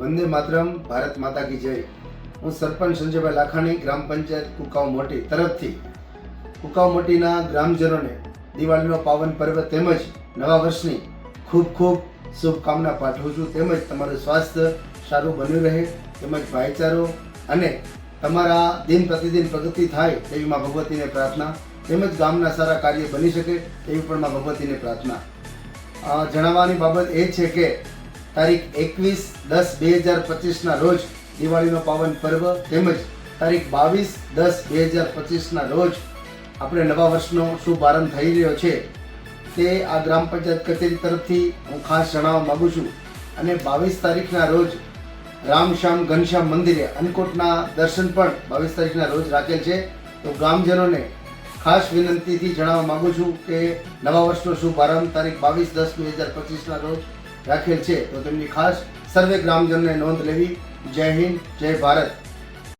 વંદે માતરમ, ભારત માતા કી જય. હું સરપંચ સંજયભાઈ લાખાણી, ગ્રામ પંચાયત કુકાવ મોટી તરફથી. કુકાવ મોટીના ગ્રામજનોને દિવાળીનો પાવન પર્વ તેમજ નવા વર્ષની ખૂબ ખૂબ શુભકામના પાઠવું છું. તેમજ તમારું સ્વાસ્થ્ય સારું બન્યું રહે, તેમજ ભાઈચારો અને તમારા દિન પ્રતિદિન પ્રગતિ થાય તેવી માં ભગવતીને પ્રાર્થના. તેમજ ગામના સારા કાર્ય બની શકે તેવી પણ માં ભગવતીને પ્રાર્થના. જણાવવાની બાબત એ છે કે તારીખ એકવીસ દસ બે હજાર પચીસના રોજ દિવાળીનો પાવન પર્વ તેમજ તારીખ બાવીસ દસ બે હજાર પચીસના રોજ આપણે નવા વર્ષનો શુભ આરંભ થઈ રહ્યો છે. તે આ ગ્રામ પંચાયત કચેરી તરફથી હું ખાસ જણાવવા માગું છું અને બાવીસ તારીખના રોજ રામશ્યામ ઘનશ્યામ મંદિરે અન્નકોટના દર્શન પણ બાવીસ તારીખના રોજ રાખેલ છે. તો ગ્રામજનોને ખાસ વિનંતીથી જણાવવા માગું છું કે નવા વર્ષનો શુભારંભ તારીખ બાવીસ દસ બે હજાર પચીસના રોજ રાખેલ છે. તો તેમની ખાસ સર્વે ગ્રામજનોને નોંધ લેવી. જય હિન્દ જય ભારત.